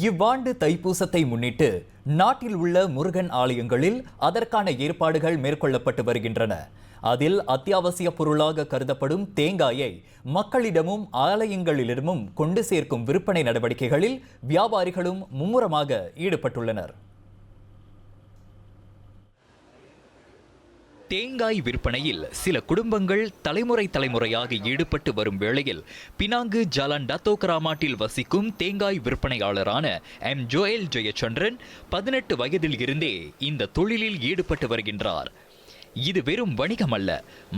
இவ்வாண்டு தைப்பூசத்தை முன்னிட்டு நாட்டில் உள்ள முருகன் ஆலயங்களில் அதற்கான ஏற்பாடுகள் மேற்கொள்ளப்பட்டு வருகின்றன. அதில் அத்தியாவசிய பொருளாக கருதப்படும் தேங்காயை மக்களிடமும் ஆலயங்களிலிருமும் கொண்டு சேர்க்கும் விற்பனை நடவடிக்கைகளில் வியாபாரிகளும் மும்முரமாக ஈடுபட்டுள்ளனர். தேங்காய் விற்பனையில் சில குடும்பங்கள் தலைமுறை தலைமுறையாக ஈடுபட்டு வரும் வேளையில் பினாங்கு ஜாலான் டத்தோகராமாட்டில் வசிக்கும் தேங்காய் விற்பனையாளரான எம் ஜோயல் ஜெயச்சந்திரன் பதினெட்டு வயதில் இருந்தே இந்த தொழிலில் ஈடுபட்டு வருகின்றார். இது வெறும் வணிகம் அல்ல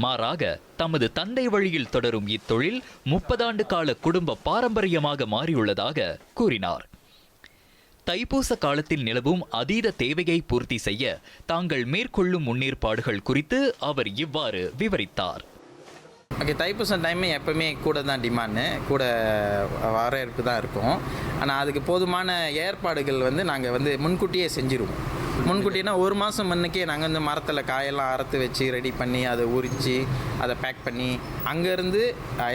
மாறாக தமது தந்தை வழியில் தொடரும் இத்தொழில் முப்பதாண்டு கால குடும்ப பாரம்பரியமாக மாறியுள்ளதாக கூறினார். தைப்பூச காலத்தில் நிலவும் அதீத தேவையை பூர்த்தி செய்ய தாங்கள் மேற்கொள்ளும் முன்னேற்பாடுகள் குறித்து அவர் இவ்வாறு விவரித்தார். ஓகே தைப்பூசம் டைம் எப்போவுமே கூட தான் டிமாண்டு கூட வரவேற்பு தான் இருக்கும். ஆனால் அதுக்கு போதுமான ஏற்பாடுகள் வந்து நாங்கள் வந்து முன்கூட்டியே செஞ்சுருவோம். முன்கூட்டினா ஒரு மாதம் முன்னுக்கே நாங்கள் வந்து மரத்தில் காயெல்லாம் அறுத்து வச்சு ரெடி பண்ணி அதை உரித்து அதை பேக் பண்ணி அங்கேருந்து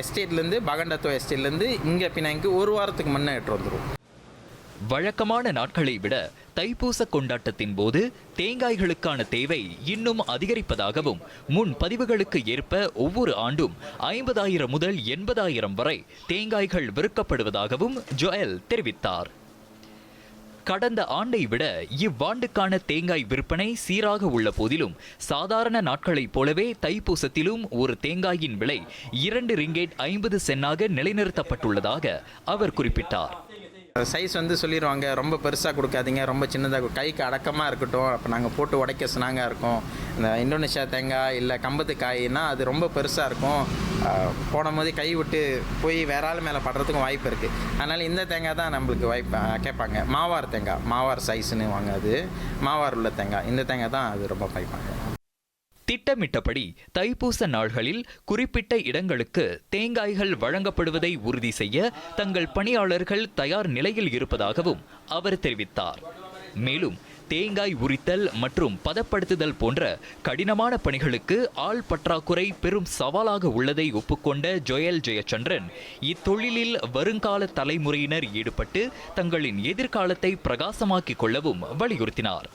எஸ்டேட்லேருந்து பகண்டத்தோ எஸ்டேட்லேருந்து இங்கே பின்னாங்க ஒரு வாரத்துக்கு முன்னே எட்டு வந்துடுவோம் வழக்கமான நாட்களை விட தைப்பூச கொண்டாட்டத்தின் போது தேங்காய்களுக்கான தேவை இன்னும் அதிகரிப்பதாகவும் முன் பதிவுகளுக்கு ஏற்ப ஒவ்வொரு ஆண்டும் ஐம்பதாயிரம் முதல் எண்பதாயிரம் வரை தேங்காய்கள் விற்கப்படுவதாகவும் ஜோயல் தெரிவித்தார். கடந்த ஆண்டை விட இவ்வாண்டுக்கான தேங்காய் விற்பனை சீராக உள்ள போதிலும் சாதாரண நாட்களைப் போலவே தைப்பூசத்திலும் ஒரு தேங்காயின் விலை இரண்டு ரிங்கேட் ஐம்பது சென்னாக நிலைநிறுத்தப்பட்டுள்ளதாக அவர் குறிப்பிட்டார். சைஸ் வந்து சொல்லிடுவாங்க ரொம்ப பெருசாக கொடுக்காதீங்க ரொம்ப சின்னதாக கைக்கு அடக்கமாக இருக்கட்டும் அப்போ நாங்கள் போட்டு உடைக்க ஸ்னாங்காக இருக்கும். இந்த இந்தோனேஷியா தேங்காய் இல்லை கம்பத்து காய்னா அது ரொம்ப பெருசாக இருக்கும். போன போதே கை விட்டு போய் வேற ஆள் மேலே படுறதுக்கும் வாய்ப்பு இருக்குது அதனால் இந்த தேங்காய் தான் நம்மளுக்கு வாய்ப்பு கேட்பாங்க. மாவார் தேங்காய் மாவார் சைஸ்ன்னு வாங்க அது மாவார் உள்ள தேங்காய் இந்த தேங்காய் தான் அது ரொம்ப பாய்ப்பாங்க திட்டமிட்டபடி தைப்பூச நாள்களில் குறிப்பிட்ட இடங்களுக்கு தேங்காய்கள் வழங்கப்படுவதை உறுதி செய்ய தங்கள் பணியாளர்கள் தயார் நிலையில் இருப்பதாகவும் அவர் தெரிவித்தார். மேலும் தேங்காய் உரித்தல் மற்றும் பதப்படுத்துதல் போன்ற கடினமான பணிகளுக்கு ஆள் பற்றாக்குறை பெரும் சவாலாக உள்ளதை ஒப்புக்கொண்ட ஜோயல் ஜெயச்சந்திரன் இத்தொழிலில் வருங்கால தலைமுறையினர் ஈடுபட்டு தங்களின் எதிர்காலத்தை பிரகாசமாக்கிக் கொள்ளவும் வலியுறுத்தினார்.